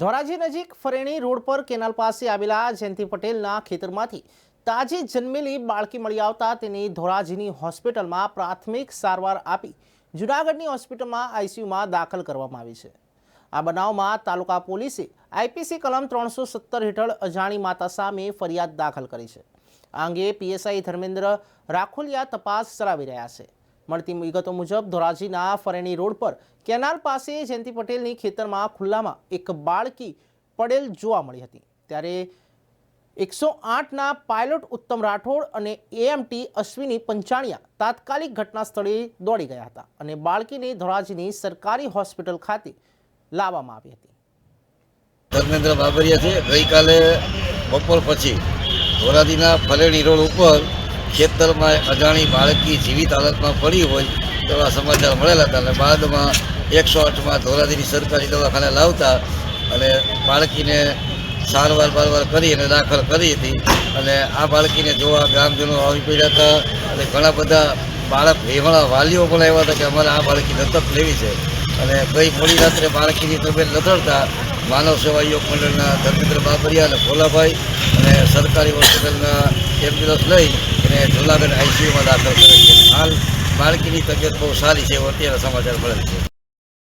ધોરાજી નજીક ફરેણી રોડ પર કેનાલ પાસે આવેલા જયંતિ પટેલના ખેતરમાંથી તાજી જન્મેલી બાળકી મળી આવતા તેની ધોરાજીની હોસ્પિટલમાં પ્રાથમિક સારવાર આપી જુનાગઢની હોસ્પિટલમાં આઈસીયુમાં દાખલ કરવામાં આવી છે. આ બનાવમાં તાલુકા પોલીસે આઈપીસી કલમ ત્રણસો સત્તર હેઠળ અજાણી માતા સામે ફરિયાદ દાખલ કરી છે. આ અંગે પીએસઆઈ ધર્મેન્દ્ર રાખોલિયા તપાસ ચલાવી રહ્યા છે. મળતી વિગતો મુજબ, ધોરાજીના ફરેણી રોડ પર કેનાલ પાસે જયંતિ પટેલની ખેતરમાં ખુલ્લામાં એક બાળકી પડેલ જોવા મળી હતી. ત્યારે એકસો આઠના પાયલોટ ઉત્તમ રાઠોડ અને એએમટી અશ્વિની પંચાણિયા તાત્કાલિક ઘટના સ્થળે દોડી ગયા હતા અને બાળકીને ધોરાજીની સરકારી હોસ્પિટલ ખાતે લાવવામાં આવી હતી. ધર્મેન્દ્ર બાબરિયા છે. ગઈકાલે બપોર પછી ધોરાજીના ફલેણી રોડ ઉપર ખેતરમાં અજાણી બાળકી જીવિત હાલતમાં પડી હોય તેવા સમાચાર મળેલા હતા અને બાદમાં એકસો આઠમાં ધોરાજીની સરકારી દવાખાને લાવતા અને બાળકીને સારવાર બારવાર કરી અને દાખલ કરી હતી. અને આ બાળકીને જોવા ગ્રામજનો આવી પડ્યા હતા અને ઘણા બધા બાળક વેવણા વાલીઓ પણ આવ્યા હતા કે અમારે આ બાળકી દત્તક લેવી છે. અને ગઈ મોડી રાત્રે બાળકીની તબિયત લથડતા માનવ સેવા યોગ મંડળના ધર્મેન્દ્ર બાબરિયા અને ભોલાભાઈ અને સરકારી હોસ્પિટલના એમ્બ્યુલન્સ લઈ એને જુનાગઢ આઈસીયુમાં દાખલ કરે છે. હાલ બાળકીની તબિયત બહુ સારી છે, એવો અત્યારે સમાચાર મળેલ છે.